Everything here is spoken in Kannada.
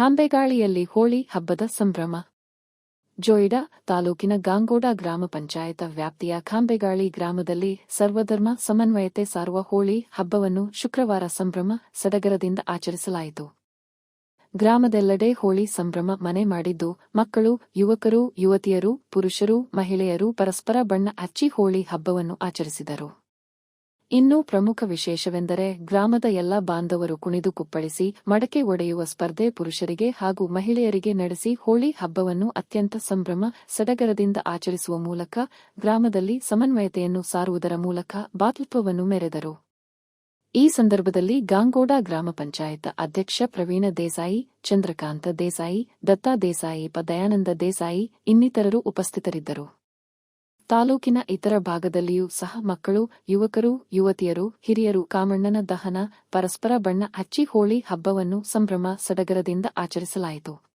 ಖಾಂಬೆಗಾಳಿಯಲ್ಲಿ ಹೋಳಿ ಹಬ್ಬದ ಸಂಭ್ರಮ. ಜೋಯಿಡಾ ತಾಲೂಕಿನ ಗಾಂಗೋಡ ಗ್ರಾಮ ಪಂಚಾಯತ ವ್ಯಾಪ್ತಿಯ ಖಾಂಬೆಗಾಳಿ ಗ್ರಾಮದಲ್ಲಿ ಸರ್ವಧರ್ಮ ಸಮನ್ವಯತೆ ಸಾರುವ ಹೋಳಿ ಹಬ್ಬವನ್ನು ಶುಕ್ರವಾರ ಸಂಭ್ರಮ ಸಡಗರದಿಂದ ಆಚರಿಸಲಾಯಿತು. ಗ್ರಾಮದೆಲ್ಲೆಡೆ ಹೋಳಿ ಸಂಭ್ರಮ ಮನೆ ಮಾಡಿದ್ದು, ಮಕ್ಕಳು, ಯುವಕರು, ಯುವತಿಯರು, ಪುರುಷರು, ಮಹಿಳೆಯರು ಪರಸ್ಪರ ಬಣ್ಣ ಹಚ್ಚಿ ಹೋಳಿ ಹಬ್ಬವನ್ನು ಆಚರಿಸಿದರು. ಇನ್ನೂ ಪ್ರಮುಖ ವಿಶೇಷವೆಂದರೆ ಗ್ರಾಮದ ಎಲ್ಲ ಬಾಂಧವರು ಕುಣಿದು ಕುಪ್ಪಳಿಸಿ, ಮಡಕೆ ಒಡೆಯುವ ಸ್ಪರ್ಧೆ ಪುರುಷರಿಗೆ ಹಾಗೂ ಮಹಿಳೆಯರಿಗೆ ನಡೆಸಿ ಹೋಳಿ ಹಬ್ಬವನ್ನು ಅತ್ಯಂತ ಸಂಭ್ರಮ, ಸಡಗರದಿಂದ ಆಚರಿಸುವ ಮೂಲಕ ಗ್ರಾಮದಲ್ಲಿ ಸಮನ್ವಯತೆಯನ್ನು ಸಾರುವುದರ ಮೂಲಕ ಬಾತೃತ್ವವನ್ನು ಮೆರೆದರು. ಈ ಸಂದರ್ಭದಲ್ಲಿ ಗಾಂಗೋಡ ಗ್ರಾಮ ಪಂಚಾಯತ್ ಅಧ್ಯಕ್ಷ ಪ್ರವೀಣ ದೇಸಾಯಿ, ಚಂದ್ರಕಾಂತ ದೇಸಾಯಿ, ದತ್ತಾ ದೇಸಾಯಿ, ಪದಯಾನಂದ ದಯಾನಂದ ದೇಸಾಯಿ ಇನ್ನಿತರರು ಉಪಸ್ಥಿತರಿದ್ದರು. ತಾಲೂಕಿನ ಇತರ ಭಾಗದಲ್ಲಿಯೂ ಸಹ ಮಕ್ಕಳು, ಯುವಕರು, ಯುವತಿಯರು, ಹಿರಿಯರು ಕಾಮಣ್ಣನ ದಹನ, ಪರಸ್ಪರ ಬಣ್ಣ ಹಚ್ಚಿ ಹೋಳಿ ಹಬ್ಬವನ್ನು ಸಂಭ್ರಮ, ಸಡಗರದಿಂದ ಆಚರಿಸಲಾಯಿತು.